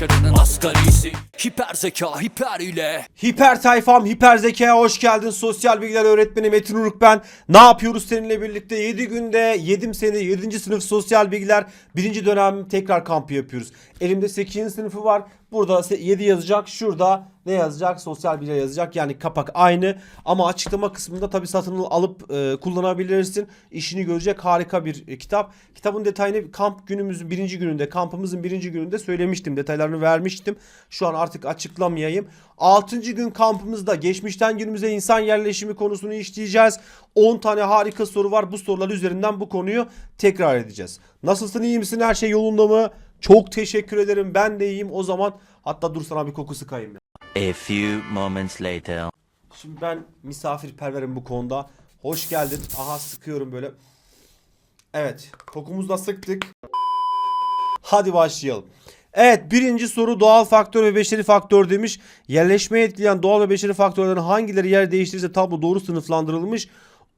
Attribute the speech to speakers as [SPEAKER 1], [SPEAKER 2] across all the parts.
[SPEAKER 1] başarının asgarisi Hiper zeka hiper ile
[SPEAKER 2] Hiper tayfam, hiper zekaya hoş geldin. Sosyal bilgiler öğretmeni Metin Uruk ben. Ne yapıyoruz seninle birlikte? 7 günde 7 sene 7. sınıf sosyal bilgiler 1. dönem tekrar kampı yapıyoruz. Elimde 8. sınıfı var. Burada 7 yazacak. Şurada ne yazacak? Sosyal bilgiler yazacak. Yani kapak aynı. Ama açıklama kısmında tabi satın alıp e, kullanabilirsin. İşini görecek harika bir e, kitap. Kitabın detayını kamp günümüzün birinci gününde, kampımızın birinci gününde söylemiştim. Detaylarını vermiştim. Şu an artık açıklamayayım. 6. gün kampımızda geçmişten günümüze insan yerleşimi konusunu işleyeceğiz. 10 tane harika soru var. Bu sorular üzerinden bu konuyu tekrar edeceğiz. Nasılsın, iyi misin? Her şey yolunda mı? Çok teşekkür ederim. Ben de iyiyim. O zaman hatta dur sana bir koku sıkayım ya.
[SPEAKER 3] A few moments later.
[SPEAKER 2] Şimdi ben misafirperverim bu konuda. Hoş geldin. Aha sıkıyorum böyle. Evet. Kokumuzu da sıktık. Hadi başlayalım. Evet birinci soru doğal faktör ve beşeri faktör demiş. Yerleşmeyi etkileyen doğal ve beşeri faktörlerin hangileri yer değiştirirse tablo doğru sınıflandırılmış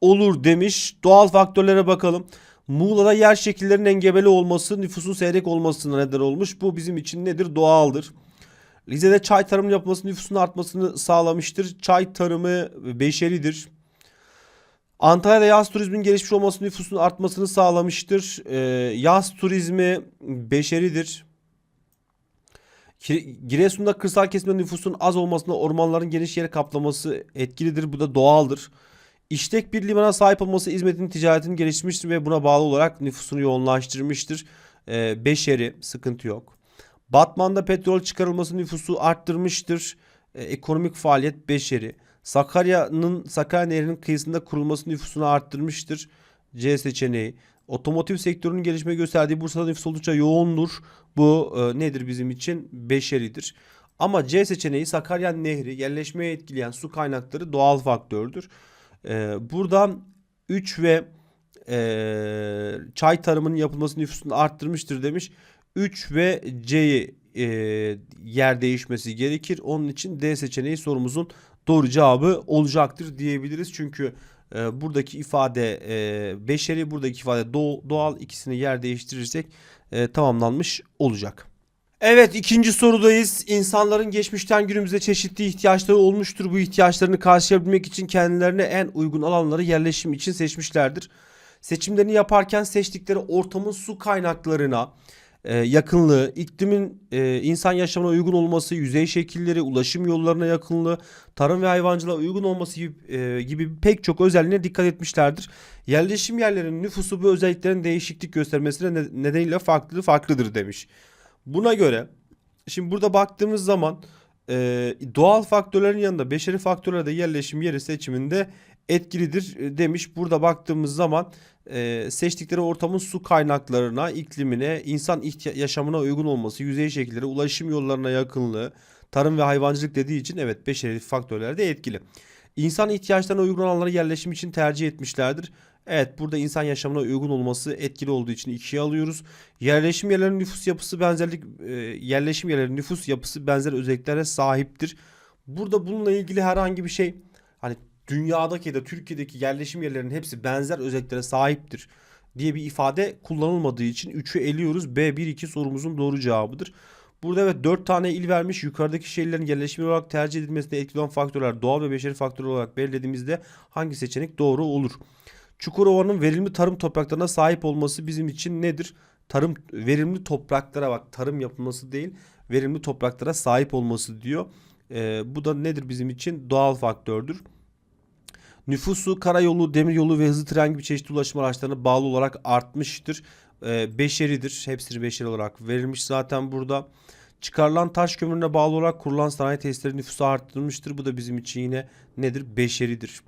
[SPEAKER 2] olur demiş. Doğal faktörlere bakalım. Muğla'da yer şekillerinin engebeli olması nüfusun seyrek olmasına neden olmuş. Bu bizim için nedir? Doğaldır. Rize'de çay tarımı yapılması nüfusun artmasını sağlamıştır. Çay tarımı beşeridir. Antalya'da yaz turizmin gelişmiş olması nüfusun artmasını sağlamıştır. Ee, yaz turizmi beşeridir. Giresun'da kırsal kesimde nüfusun az olmasına ormanların geniş yer kaplaması etkilidir. Bu da doğaldır. İşlek bir limana sahip olması hizmetin ticaretini geliştirmiştir ve buna bağlı olarak nüfusunu yoğunlaştırmıştır. Ee, beşeri sıkıntı yok. Batman'da petrol çıkarılması nüfusu arttırmıştır. Ee, ekonomik faaliyet beşeri. Sakarya'nın Sakarya Nehri'nin kıyısında kurulması nüfusunu arttırmıştır. C seçeneği. Otomotiv sektörünün gelişme gösterdiği Bursa'da nüfus oldukça yoğundur. Bu e, nedir bizim için? Beşeridir. Ama C seçeneği Sakarya Nehri yerleşmeye etkileyen su kaynakları doğal faktördür. Ee, buradan 3 ve e, çay tarımının yapılması nüfusunu arttırmıştır demiş. 3 ve C'yi e, yer değişmesi gerekir. Onun için D seçeneği sorumuzun doğru cevabı olacaktır diyebiliriz. Çünkü e, buradaki ifade e, beşeri buradaki ifade doğ- doğal ikisini yer değiştirirsek e, tamamlanmış olacak. Evet ikinci sorudayız. İnsanların geçmişten günümüze çeşitli ihtiyaçları olmuştur. Bu ihtiyaçlarını karşılayabilmek için kendilerine en uygun alanları yerleşim için seçmişlerdir. Seçimlerini yaparken seçtikleri ortamın su kaynaklarına e, yakınlığı, iklimin e, insan yaşamına uygun olması, yüzey şekilleri, ulaşım yollarına yakınlığı, tarım ve hayvancılığa uygun olması gibi, e, gibi pek çok özelliğine dikkat etmişlerdir. Yerleşim yerlerinin nüfusu bu özelliklerin değişiklik göstermesine ne- nedeniyle farklı farklıdır demiş. Buna göre şimdi burada baktığımız zaman e, doğal faktörlerin yanında beşeri faktörler de yerleşim yeri seçiminde etkilidir e, demiş. Burada baktığımız zaman e, seçtikleri ortamın su kaynaklarına, iklimine, insan yaşamına uygun olması, yüzey şekilleri, ulaşım yollarına yakınlığı, tarım ve hayvancılık dediği için evet beşeri faktörler de etkili. İnsan ihtiyaçlarına uygun alanlara yerleşim için tercih etmişlerdir. Evet burada insan yaşamına uygun olması etkili olduğu için ikiye alıyoruz. Yerleşim yerlerinin nüfus yapısı benzerlik e, yerleşim yerlerinin nüfus yapısı benzer özelliklere sahiptir. Burada bununla ilgili herhangi bir şey hani dünyadaki ya da Türkiye'deki yerleşim yerlerinin hepsi benzer özelliklere sahiptir diye bir ifade kullanılmadığı için 3'ü eliyoruz. B1-2 sorumuzun doğru cevabıdır. Burada evet 4 tane il vermiş. Yukarıdaki şehirlerin yerleşimi olarak tercih edilmesine etkili olan faktörler doğal ve beşeri faktör olarak belirlediğimizde hangi seçenek doğru olur? Çukurova'nın verimli tarım topraklarına sahip olması bizim için nedir? Tarım verimli topraklara bak tarım yapılması değil verimli topraklara sahip olması diyor. Ee, bu da nedir bizim için? Doğal faktördür. Nüfusu karayolu, demiryolu ve hızlı tren gibi çeşitli ulaşım araçlarına bağlı olarak artmıştır. Ee, beşeridir. Hepsini beşeri olarak verilmiş zaten burada. Çıkarılan taş kömürüne bağlı olarak kurulan sanayi tesisleri nüfusu arttırmıştır. Bu da bizim için yine nedir? Beşeridir.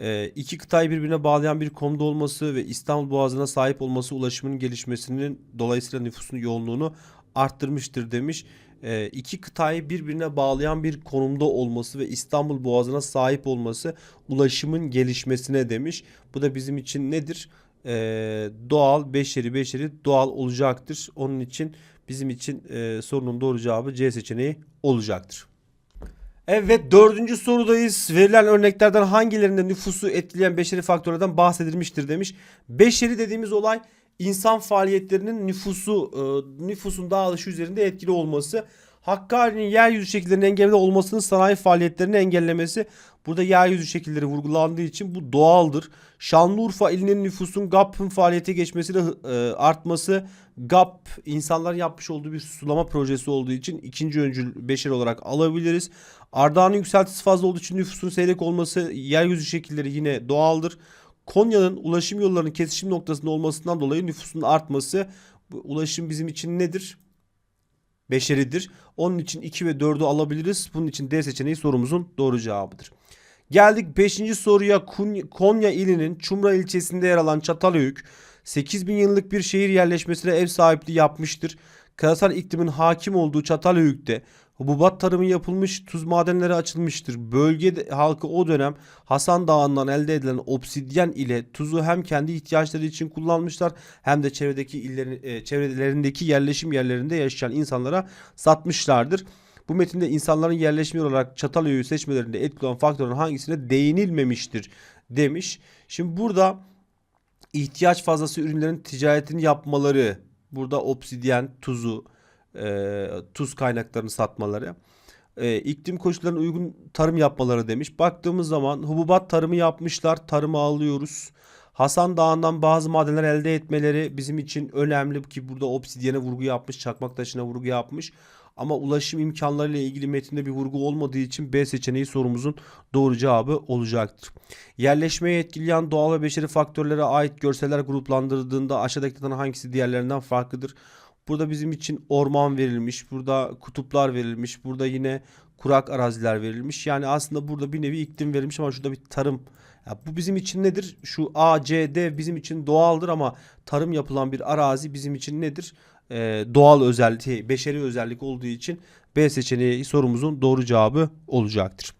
[SPEAKER 2] Ee, iki kıtayı birbirine bağlayan bir konumda olması ve İstanbul Boğazı'na sahip olması ulaşımın gelişmesinin dolayısıyla nüfusun yoğunluğunu arttırmıştır demiş. Ee, iki kıtayı birbirine bağlayan bir konumda olması ve İstanbul Boğazı'na sahip olması ulaşımın gelişmesine demiş. Bu da bizim için nedir? e, doğal, beşeri, beşeri doğal olacaktır. Onun için bizim için e, sorunun doğru cevabı C seçeneği olacaktır. Evet dördüncü sorudayız. Verilen örneklerden hangilerinde nüfusu etkileyen beşeri faktörlerden bahsedilmiştir demiş. Beşeri dediğimiz olay insan faaliyetlerinin nüfusu e, nüfusun dağılışı üzerinde etkili olması. Hakkari'nin yeryüzü şekillerinin engelli olmasının sanayi faaliyetlerini engellemesi. Burada yeryüzü şekilleri vurgulandığı için bu doğaldır. Şanlıurfa ilinin nüfusun GAP'ın faaliyete geçmesiyle e, artması. GAP insanların yapmış olduğu bir sulama projesi olduğu için ikinci öncül beşeri olarak alabiliriz. Ardahan'ın yükseltisi fazla olduğu için nüfusun seyrek olması yeryüzü şekilleri yine doğaldır. Konya'nın ulaşım yollarının kesişim noktasında olmasından dolayı nüfusun artması ulaşım bizim için nedir? Beşeridir. Onun için 2 ve 4'ü alabiliriz. Bunun için D seçeneği sorumuzun doğru cevabıdır. Geldik 5. soruya. Konya ilinin Çumra ilçesinde yer alan Çatalhöyük 8000 yıllık bir şehir yerleşmesine ev sahipliği yapmıştır. Karasal iklimin hakim olduğu Çatalhöyük'te hububat tarımı yapılmış, tuz madenleri açılmıştır. Bölge halkı o dönem Hasan Dağı'ndan elde edilen obsidyen ile tuzu hem kendi ihtiyaçları için kullanmışlar hem de çevredeki illerin e, çevrelerindeki yerleşim yerlerinde yaşayan insanlara satmışlardır. Bu metinde insanların yerleşimi olarak Çatalhöyük'ü seçmelerinde etkili olan faktörün hangisine değinilmemiştir demiş. Şimdi burada ihtiyaç fazlası ürünlerin ticaretini yapmaları, burada obsidyen, tuzu, e, tuz kaynaklarını satmaları, e, iklim koşullarına uygun tarım yapmaları demiş. Baktığımız zaman hububat tarımı yapmışlar, tarımı alıyoruz. Hasan Dağı'ndan bazı madenler elde etmeleri bizim için önemli ki burada obsidyene vurgu yapmış, çakmak taşına vurgu yapmış. Ama ulaşım imkanlarıyla ilgili metinde bir vurgu olmadığı için B seçeneği sorumuzun doğru cevabı olacaktır. Yerleşmeyi etkileyen doğal ve beşeri faktörlere ait görseller gruplandırıldığında aşağıdakilerden hangisi diğerlerinden farklıdır? Burada bizim için orman verilmiş, burada kutuplar verilmiş, burada yine kurak araziler verilmiş. Yani aslında burada bir nevi iklim verilmiş ama şurada bir tarım. Ya bu bizim için nedir? Şu A, C, D bizim için doğaldır ama tarım yapılan bir arazi bizim için nedir? Ee, doğal özellik, beşeri özellik olduğu için B seçeneği sorumuzun doğru cevabı olacaktır.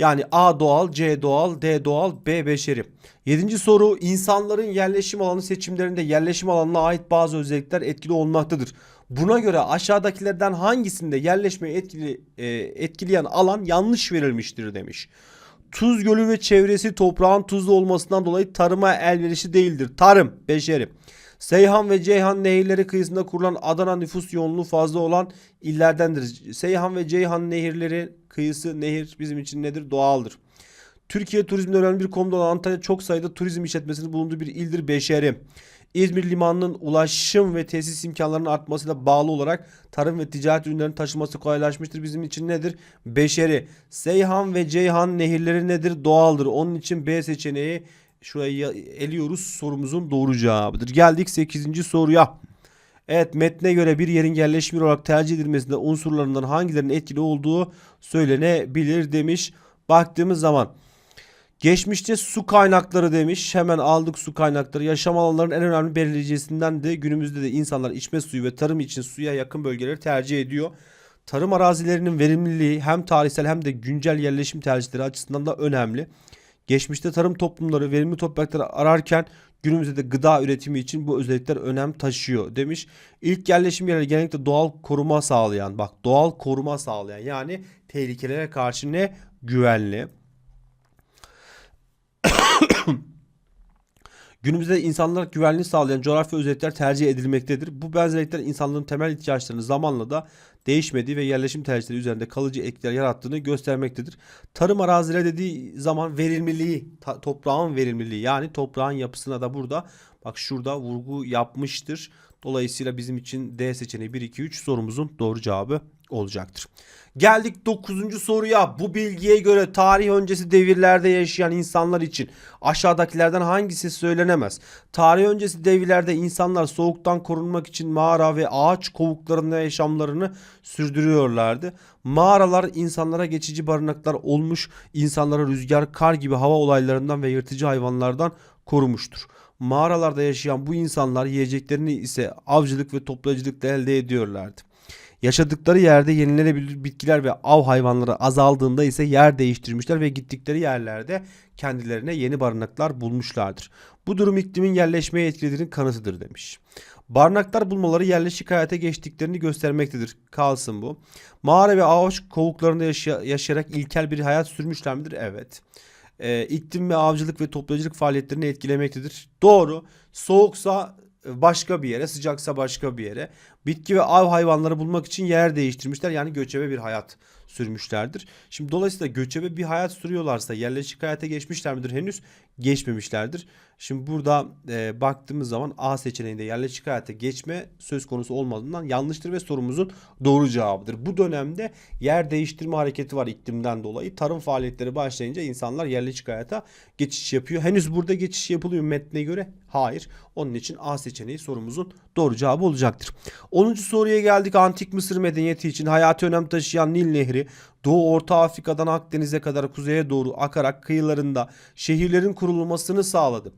[SPEAKER 2] Yani A doğal, C doğal, D doğal, B beşeri. Yedinci soru insanların yerleşim alanı seçimlerinde yerleşim alanına ait bazı özellikler etkili olmaktadır. Buna göre aşağıdakilerden hangisinde yerleşmeyi etkili, e, etkileyen alan yanlış verilmiştir demiş. Tuz Gölü ve çevresi toprağın tuzlu olmasından dolayı tarıma elverişli değildir. Tarım, beşeri. Seyhan ve Ceyhan nehirleri kıyısında kurulan Adana nüfus yoğunluğu fazla olan illerdendir. Seyhan ve Ceyhan nehirleri kıyısı nehir bizim için nedir? Doğaldır. Türkiye turizmde önemli bir konumda olan Antalya çok sayıda turizm işletmesinin bulunduğu bir ildir beşeri. İzmir limanının ulaşım ve tesis imkanlarının artmasıyla bağlı olarak tarım ve ticaret ürünlerinin taşınması kolaylaşmıştır. Bizim için nedir? Beşeri. Seyhan ve Ceyhan nehirleri nedir? Doğaldır. Onun için B seçeneği şurayı eliyoruz. Sorumuzun doğru cevabıdır. Geldik 8. soruya. Evet metne göre bir yerin yerleşim olarak tercih edilmesinde unsurlarından hangilerinin etkili olduğu söylenebilir demiş. Baktığımız zaman geçmişte su kaynakları demiş. Hemen aldık su kaynakları. Yaşam alanlarının en önemli belirleyicisinden de günümüzde de insanlar içme suyu ve tarım için suya yakın bölgeleri tercih ediyor. Tarım arazilerinin verimliliği hem tarihsel hem de güncel yerleşim tercihleri açısından da önemli. Geçmişte tarım toplumları verimli toprakları ararken günümüzde de gıda üretimi için bu özellikler önem taşıyor demiş. İlk yerleşim yerleri genellikle doğal koruma sağlayan bak doğal koruma sağlayan yani tehlikelere karşı ne güvenli. Günümüzde insanlara güvenliği sağlayan coğrafya özellikler tercih edilmektedir. Bu benzerlikler insanlığın temel ihtiyaçlarını zamanla da değişmediği ve yerleşim tercihleri üzerinde kalıcı etkiler yarattığını göstermektedir. Tarım arazileri dediği zaman verimliliği, toprağın verimliliği yani toprağın yapısına da burada bak şurada vurgu yapmıştır. Dolayısıyla bizim için D seçeneği 1 2 3 sorumuzun doğru cevabı olacaktır. Geldik 9. soruya. Bu bilgiye göre tarih öncesi devirlerde yaşayan insanlar için aşağıdakilerden hangisi söylenemez? Tarih öncesi devirlerde insanlar soğuktan korunmak için mağara ve ağaç kovuklarında yaşamlarını sürdürüyorlardı. Mağaralar insanlara geçici barınaklar olmuş, insanlara rüzgar, kar gibi hava olaylarından ve yırtıcı hayvanlardan korumuştur. Mağaralarda yaşayan bu insanlar yiyeceklerini ise avcılık ve toplayıcılıkla elde ediyorlardı. Yaşadıkları yerde yenilenebilir bitkiler ve av hayvanları azaldığında ise yer değiştirmişler ve gittikleri yerlerde kendilerine yeni barınaklar bulmuşlardır. Bu durum iklimin yerleşmeye etkilediğinin kanıtıdır demiş. Barınaklar bulmaları yerleşik hayata geçtiklerini göstermektedir. Kalsın bu. Mağara ve ağaç kovuklarında yaşa- yaşayarak ilkel bir hayat sürmüşler midir? Evet. Ee, iklim ve avcılık ve toplayıcılık faaliyetlerini etkilemektedir. Doğru. Soğuksa başka bir yere, sıcaksa başka bir yere. Bitki ve av hayvanları bulmak için yer değiştirmişler. Yani göçebe bir hayat sürmüşlerdir. Şimdi dolayısıyla göçebe bir hayat sürüyorlarsa yerleşik hayata geçmişler midir? Henüz geçmemişlerdir. Şimdi burada e, baktığımız zaman A seçeneğinde yerleşik hayata geçme söz konusu olmadığından yanlıştır ve sorumuzun doğru cevabıdır. Bu dönemde yer değiştirme hareketi var iklimden dolayı. Tarım faaliyetleri başlayınca insanlar yerleşik hayata geçiş yapıyor. Henüz burada geçiş yapılıyor metne göre? Hayır. Onun için A seçeneği sorumuzun doğru cevabı olacaktır. 10. soruya geldik. Antik Mısır medeniyeti için hayati önem taşıyan Nil Nehri Doğu Orta Afrika'dan Akdeniz'e kadar kuzeye doğru akarak kıyılarında şehirlerin kurulmasını sağladı.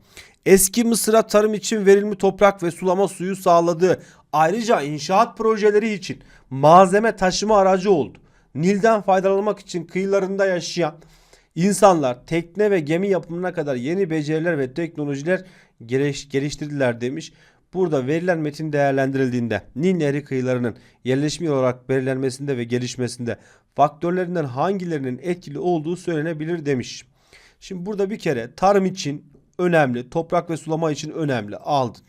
[SPEAKER 2] Eski Mısır'a tarım için verimli toprak ve sulama suyu sağladı. Ayrıca inşaat projeleri için malzeme taşıma aracı oldu. Nil'den faydalanmak için kıyılarında yaşayan insanlar tekne ve gemi yapımına kadar yeni beceriler ve teknolojiler geliş- geliştirdiler demiş. Burada verilen metin değerlendirildiğinde Nil Nehri kıyılarının yerleşimi olarak belirlenmesinde ve gelişmesinde faktörlerinden hangilerinin etkili olduğu söylenebilir demiş. Şimdi burada bir kere tarım için önemli, toprak ve sulama için önemli aldın.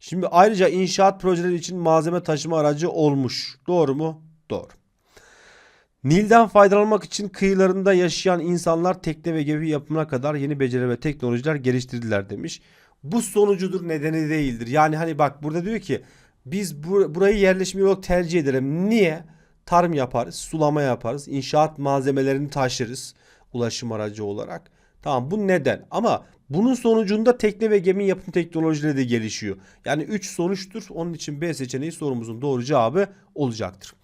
[SPEAKER 2] Şimdi ayrıca inşaat projeleri için malzeme taşıma aracı olmuş. Doğru mu? Doğru. Nil'den faydalanmak için kıyılarında yaşayan insanlar tekne ve gemi yapımına kadar yeni beceri ve teknolojiler geliştirdiler demiş. Bu sonucudur nedeni değildir. Yani hani bak burada diyor ki biz bur- burayı yerleşim olarak tercih edelim. Niye? Tarım yaparız, sulama yaparız, inşaat malzemelerini taşırız ulaşım aracı olarak. Tamam bu neden? Ama bunun sonucunda tekne ve gemi yapım teknolojileri de gelişiyor. Yani 3 sonuçtur. Onun için B seçeneği sorumuzun doğru cevabı olacaktır.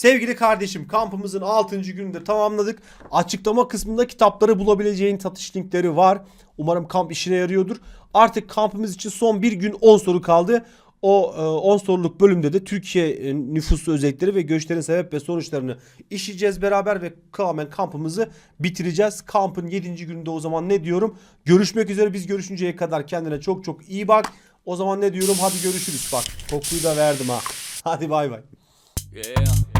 [SPEAKER 2] Sevgili kardeşim kampımızın 6. gününde tamamladık. Açıklama kısmında kitapları bulabileceğin satış linkleri var. Umarım kamp işine yarıyordur. Artık kampımız için son bir gün 10 soru kaldı. O e, 10 soruluk bölümde de Türkiye e, nüfusu özellikleri ve göçlerin sebep ve sonuçlarını işleyeceğiz beraber ve tamamen kampımızı bitireceğiz. Kampın 7. gününde o zaman ne diyorum? Görüşmek üzere biz görüşünceye kadar kendine çok çok iyi bak. O zaman ne diyorum? Hadi görüşürüz bak. Kokuyu da verdim ha. Hadi bay bay.
[SPEAKER 1] Yeah.